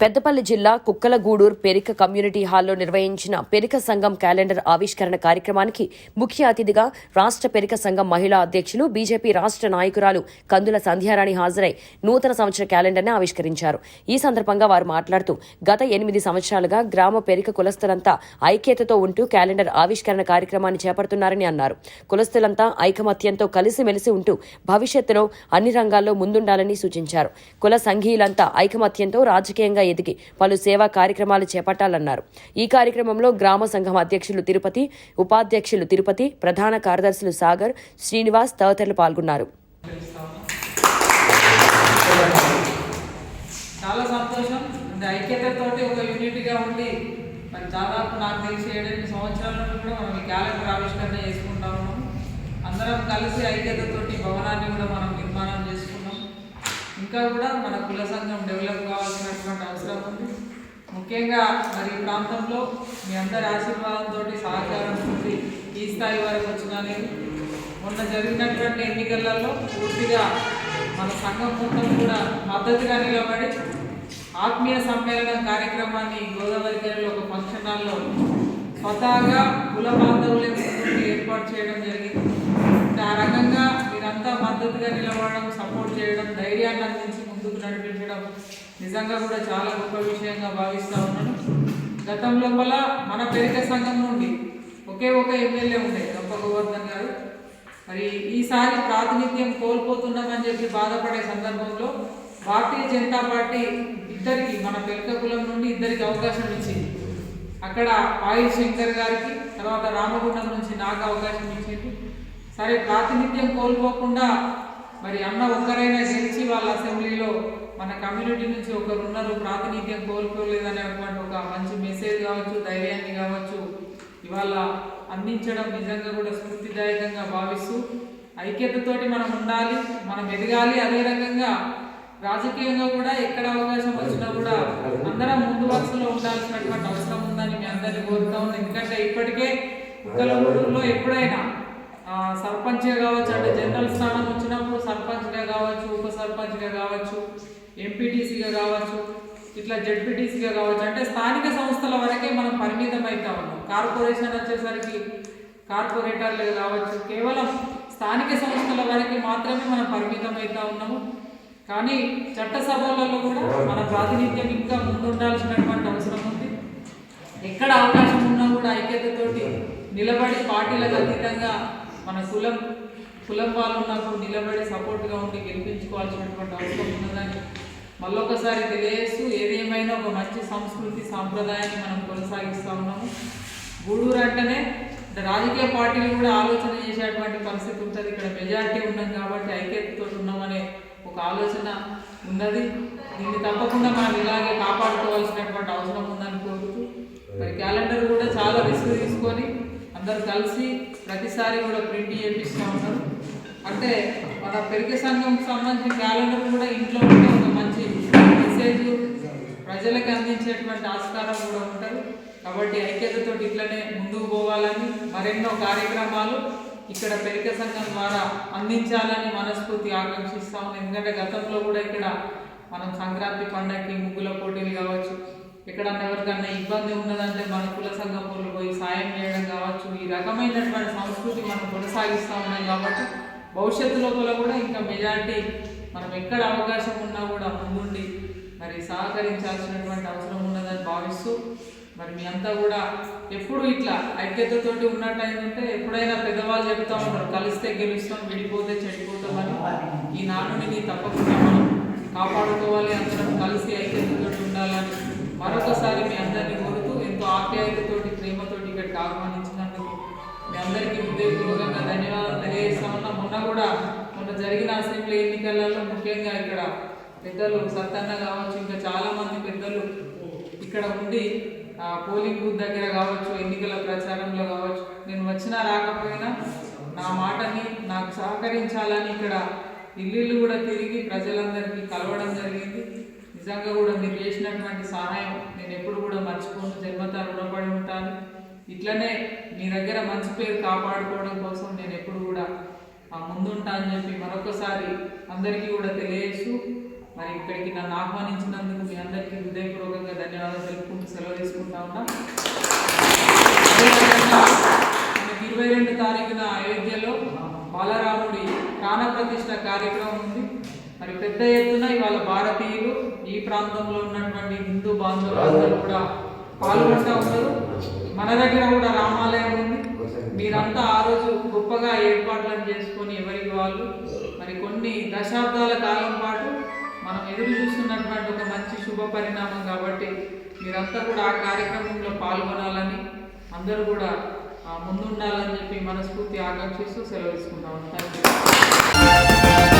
పెద్దపల్లి జిల్లా కుక్కలగూడూరు పెరిక కమ్యూనిటీ హాల్లో నిర్వహించిన పెరిక సంఘం క్యాలెండర్ ఆవిష్కరణ కార్యక్రమానికి ముఖ్య అతిథిగా రాష్ట్ర పెరిక సంఘం మహిళా అధ్యక్షులు బీజేపీ రాష్ట్ర నాయకురాలు కందుల సంధ్యారాణి హాజరై నూతన సంవత్సర క్యాలెండర్ను ఆవిష్కరించారు. ఈ సందర్భంగా వారు మాట్లాడుతూ గత ఎనిమిది సంవత్సరాలుగా గ్రామ పెరిక కులస్తులంతా ఐక్యతతో ఉంటూ క్యాలెండర్ ఆవిష్కరణ కార్యక్రమాన్ని చేపడుతున్నారని అన్నారు. కులస్తులంతా ఐకమత్యంతో కలిసిమెలిసి ఉంటూ భవిష్యత్తులో అన్ని రంగాల్లో ముందుండాలని సూచించారు. కుల సంఘీయులంతా ఐకమత్యంతో రాజకీయంగా ఎదిగి పలు సేవా కార్యక్రమాలు చేపట్టాలన్నారు. ఈ కార్యక్రమంలో గ్రామ సంఘం అధ్యక్షులు తిరుపతి ఉపాధ్యక్షులు తిరుపతి ప్రధాన కార్యదర్శులు సాగర్ శ్రీనివాస్ తదితరులు పాల్గొన్నారు. చాలా సంతోషం. అంటే ఐక్యతతోటి ఒక యూనిట్గా ఉండి మరి దాదాపు నాకు తెలిసి ఏడెనిమిది సంవత్సరాల నుండి కూడా మనం ఈ క్యాలెండర్ ఆవిష్కరణ చేసుకుంటా ఉన్నాం. అందరం కలిసి ఐక్యతతోటి భవనాన్ని కూడా మనం నిర్మాణం చేసుకుంటాం ఇంకా కూడా మన కుల సంఘం డెవలప్ కావాల్సినటువంటి అవసరం ఉంది. ముఖ్యంగా మరి ఈ ప్రాంతంలో మీ అందరి ఆశీర్వాదంతో సహకారం ఉంది. ఈ స్థాయి వరకు వచ్చినానే మొన్న జరిగినటువంటి ఎన్నికలలో పూర్తిగా మన సంఘం మొత్తం కూడా మద్దతుగా నిలబడి ఆత్మీయ సమ్మేళనం కార్యక్రమాన్ని గోదావరి జిల్లాలో ఒక ఫంక్షన్ హాల్లో స్వతహాగా కుల బాంధవులే ఏర్పాటు చేయడం జరిగింది అంటే ఆ రకంగా మీరంతా మద్దతుగా నిలబడడం సపోర్ట్ చేయడం ధైర్యాన్ని అందించి ముందుకు నడిపించడం నిజంగా కూడా చాలా గొప్ప విషయంగా భావిస్తూ ఉన్నాను. గతం లోపల మన పెరిక సంఘం నుండి ఒకే ఒక ఎమ్మెల్యే ఉండే గొప్ప గోవర్ధన్ గారు. మరి ఈసారి ప్రాతినిధ్యం కోల్పోతున్నామని చెప్పి బాధపడే సందర్భంలో భారతీయ జనతా పార్టీ ఇద్దరికి మన పెరిక కులం నుండి ఇద్దరికి అవకాశం ఇచ్చింది. అక్కడ ఆయుష్ శంకర్ గారికి తర్వాత రామగుండం నుంచి నాకు అవకాశం ఇచ్చింది. సరే ప్రాతినిధ్యం కోల్పోకుండా మరి అన్న ఒక్కరైనా గెలిచి వాళ్ళ అసెంబ్లీలో మన కమ్యూనిటీ నుంచి ఒకరు ఉన్నారు ప్రాతినిధ్యం కోల్పోలేదనేటువంటి ఒక మంచి మెసేజ్ కావచ్చు ధైర్యాన్ని కావచ్చు ఇవాళ అందించడం నిజంగా కూడా స్ఫూర్తిదాయకంగా భావిస్తూ ఐక్యతతోటి మనం ఉండాలి మనం ఎదగాలి. అదే రకంగా రాజకీయంగా కూడా ఎక్కడ అవకాశం వచ్చినా కూడా అందరం ముందు వరుసలో ఉండాల్సినటువంటి అవసరం ఉందని మీ అందరినీ కోరుతా ఉన్నాను ఎందుకంటే ఇప్పటికే కుక్కలగూడూరులో ఎప్పుడైనా సర్పంచ్గా కావచ్చు అంటే జనరల్ స్థానం వచ్చినప్పుడు సర్పంచ్గా కావచ్చు ఉప సర్పంచ్గా కావచ్చు ఎంపీటీసీగా కావచ్చు ఇట్లా జడ్పీటీసీగా కావచ్చు అంటే స్థానిక సంస్థల వరకే మనం పరిమితం అవుతా ఉన్నాం. కార్పొరేషన్ వచ్చేసరికి కార్పొరేటర్లు కావచ్చు కేవలం స్థానిక సంస్థల వరకు మాత్రమే మనం పరిమితం అవుతా ఉన్నాము. కానీ చట్టసభలలో కూడా మన ప్రాతినిధ్యం ఇంకా ముందుండాల్సినటువంటి అవసరం ఉంది. ఎక్కడ అవకాశం ఉన్నా కూడా ఐక్యతతోటి నిలబడి పార్టీలకు అతీతంగా మన కులం కులం వాళ్ళు ఉన్నప్పుడు నిలబడి సపోర్ట్గా ఉండి గెలిపించుకోవాల్సినటువంటి అవసరం ఉన్నదని మళ్ళొకసారి తెలియజేస్తూ ఏదేమైనా ఒక మంచి సంస్కృతి సాంప్రదాయాన్ని మనం కొనసాగిస్తూ ఉన్నాము. గూడూరు అంటేనే రాజకీయ పార్టీలు కూడా ఆలోచన చేసేటువంటి పరిస్థితి ఉంటుంది. ఇక్కడ మెజారిటీ ఉన్నాం కాబట్టి ఐక్యతతో ఉన్నామనే ఒక ఆలోచన ఉన్నది. దీన్ని తప్పకుండా మనం ఇలాగే కాపాడుకోవాల్సినటువంటి అవసరం ఉందని కోరుతూ మరి క్యాలెండర్ కూడా చాలా రిస్క్ తీసుకొని అందరు కలిసి ప్రతిసారి కూడా ప్రింట్ చేపిస్తూ ఉంటారు. అంటే మన పెరిగే సంఘం సంబంధించిన క్యాలెండర్ కూడా ఇంట్లో ఉంటే ఒక మంచి మెసేజ్ ప్రజలకు అందించేటువంటి ఆస్కారం కూడా ఉంటుంది. కాబట్టి ఐక్యతతో ఇట్లనే ముందుకు పోవాలని మరెన్నో కార్యక్రమాలు ఇక్కడ పెరిక సంఘం ద్వారా అందించాలని మనస్ఫూర్తి ఆకాంక్షిస్తాము ఎందుకంటే గతంలో కూడా ఇక్కడ మనం సంక్రాంతి పండగకి ముగ్గుల పోటీలు కావచ్చు ఎక్కడన్నా ఎవరికన్నా ఇబ్బంది ఉన్నదంటే మన కుల సంఘం వాళ్ళు పోయి సాయం చేయడం కావచ్చు. ఈ రకమైనటువంటి సంస్కృతి మనం కొనసాగిస్తూ ఉన్నాం కాబట్టి భవిష్యత్తు లోపల కూడా ఇంకా మెజారిటీ మనం ఎక్కడ అవకాశం ఉన్నా కూడా ముందుండి మరి సహకరించాల్సినటువంటి అవసరం ఉన్నదని భావిస్తూ మరి మీ అంతా కూడా ఎప్పుడు ఇట్లా ఐక్యతతోటి ఉన్నట్టు అయిందంటే ఎప్పుడైనా పెద్దవాళ్ళు చెప్తా ఉంటారు కలిస్తే గెలుస్తాం విడిపోతే చెడిపోతామని ఈ నానుడిని తప్పకుండా మనం కాపాడుకోవాలి అందరం కలిసి ఐక్యతతోటి ఉండాలని. మరొకసారి మీ అందరినీ కోరుతూ ఎంతో ఆప్యాయతతోటి ప్రేమతోటి ఇక్కడికి ఆహ్వానించినందుకు మీ అందరికీ హృదయపూర్వకంగా ధన్యవాదాలు తెలియజేస్తా ఉన్నా. మొన్న కూడా మొన్న జరిగిన అసెంబ్లీ ఎన్నికలలో ముఖ్యంగా ఇక్కడ పెద్దలు సత్తన్న కావచ్చు ఇంకా చాలామంది పెద్దలు ఇక్కడ ఉండి పోలింగ్ బూత్ దగ్గర కావచ్చు ఎన్నికల ప్రచారంలో కావచ్చు నేను వచ్చినా రాకపోయినా నా మాటని నాకు సహకరించాలని ఇక్కడ ఇల్లు కూడా తిరిగి ప్రజలందరికీ కలవడం జరిగింది. నిజంగా కూడా మీరు చేసినటువంటి సహాయం నేను ఎప్పుడు కూడా మర్చిపోను. జన్మతా రుణపడి ఉంటాను. ఇట్లనే మీ దగ్గర మంచి పేరు కాపాడుకోవడం కోసం నేను ఎప్పుడు కూడా ముందుంటా అని చెప్పి మరొకసారి అందరికీ కూడా తెలియజేస్తూ మరి ఇక్కడికి నన్ను ఆహ్వానించినందుకు మీ అందరికీ హృదయపూర్వకంగా ధన్యవాదాలు తెలుపుకుంటూ సెలవు తీసుకుంటా ఉన్నా. మనకి ఇరవై రెండు తారీఖున అయోధ్యలో బాలరాముడి ప్రాణ ప్రతిష్ఠ కార్యక్రమం ఉంది. మరి పెద్ద ఎత్తున ఇవాళ భారతీయులు ఈ ప్రాంతంలో ఉన్నటువంటి హిందూ బాంధవులందరూ కూడా పాల్గొంటా ఉన్నారు. మన దగ్గర కూడా రామాలయం ఉంది. మీరంతా ఆ రోజు గొప్పగా ఏర్పాట్లను చేసుకొని ఎవరికి వాళ్ళు మరి కొన్ని దశాబ్దాల కాలం పాటు మనం ఎదురు చూస్తున్నటువంటి ఒక మంచి శుభ పరిణామం కాబట్టి మీరంతా కూడా ఆ కార్యక్రమంలో పాల్గొనాలని అందరూ కూడా ముందుండాలని చెప్పి మనస్ఫూర్తి ఆకాంక్షిస్తూ సెలవు తీసుకుంటాం. Thank you